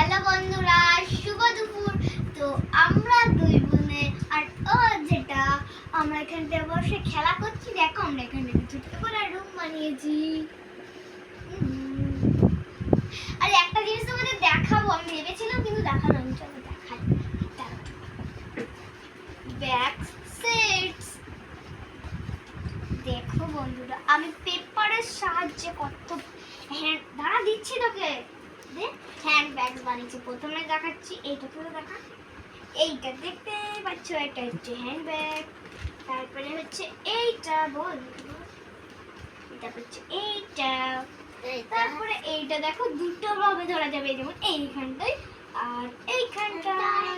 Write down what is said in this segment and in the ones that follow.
Hello বন্ধুরা, শুভ দুপুর। তো আমরা দুই বোনে আর ও যেটা আমরা এখানটায় বসে খেলা করছি। দেখো আমরা এখানে ছোট্ট করে রুম বানিয়েছি। আর একটা জিনিস তোমাদের দেখাবো, আমি ভেবেছিলাম কিন্তু দেখানো আমি চলো দেখাই। ব্যাক সেটস দেখো বন্ধুরা, আমি পেপারের সাহায্যে কত হ্যান্ড দাঁড়া, দিচ্ছি তোকে। দে হ্যান্ড ব্যাগ বানিয়েছি। প্রথমে দেখাচ্ছি এইটা তো দেখা। এইটা দেখতে পাচ্ছ এটা হচ্ছে হ্যান্ড ব্যাগ তারপরে হচ্ছে এইটা বল। এটা হচ্ছে এইটা। তারপরে এইটা দেখো দুটো ভাবে ধরা যাবে যেমন এইখানটায় আর এইখানটায়।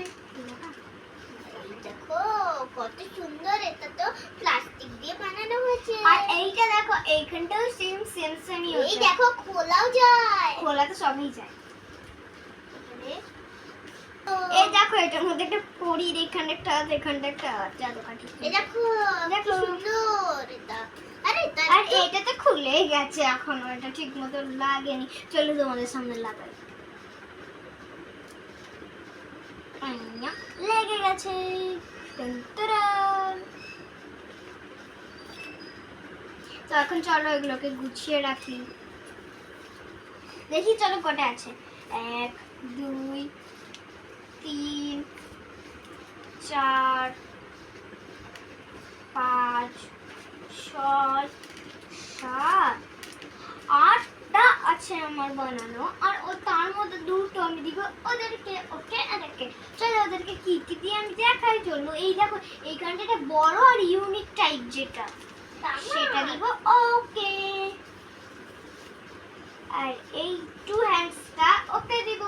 দেখো কত সুন্দর এটা তো প্লাস্টিক দিয়ে বানানো হয়েছে। আর এইটা দেখো এইখানটাও সেম সেম সেমই এই দেখো খোলাও যায়। খোলা তো সবই যায়। এই দেখো এটার মধ্যে একটা পরির এখানে একটা এখানটা একটা আছে জাদু কাঠি এই দেখো দেখো। সুন্দর এটা। আরে আর এটা তো খুলে গেছে এখনও এটা ঠিক মতো লাগেনি। চলো তোমাদের সামনে লাগাই। লেগে গেছে। তো এখন চলো এগুলোকে গুছিয়ে রাখি। দেখি চলো কটা আছে। এক, দুই, তিন, চার, পাঁচ, ছয়, সাত আছে আমার বানানো। আর ও তার মধ্যে দুটো আমি দিব ওদেরকে ওকে এদেরকে চলো ওদেরকে কি কি দিয়ে আমি দেখাই চলবো? এই দেখো এইখানটা একটা বড় আর ইউনিক টাইপ যেটা সেটা দিব ওকে। আর এই টু হ্যান্ডসটা ওকে দিব।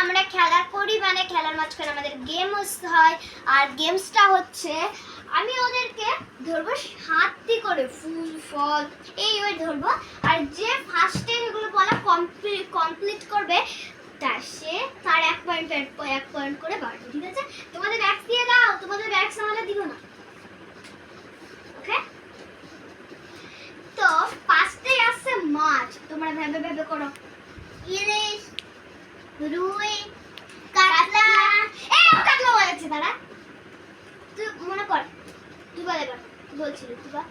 আমরা খেলা করি মানে খেলার মাঝখানে আমাদের গেম হয়। আর গেমসটা হচ্ছে আমি ওদেরকে ধরবো হাতি করে, ফুল, ফল, এই ওই ধরবো। আর যে ফার্স্টে এগুলো বলা কমপ্লিট কমপ্লিট করবে, তা সে তার এক পয়েন্ট এক পয়েন্ট করে বাড়বে, ঠিক আছে? তোমাদের ব্যাগস দিয়ে দাও, তোমাদের ব্যাগস আমাদের দিও না। ওকে তো ফার্স্টে আসছে মাছ, তোমরা ভেবে ভেবে করো। ইলিশ, রুই বলছিল তুবা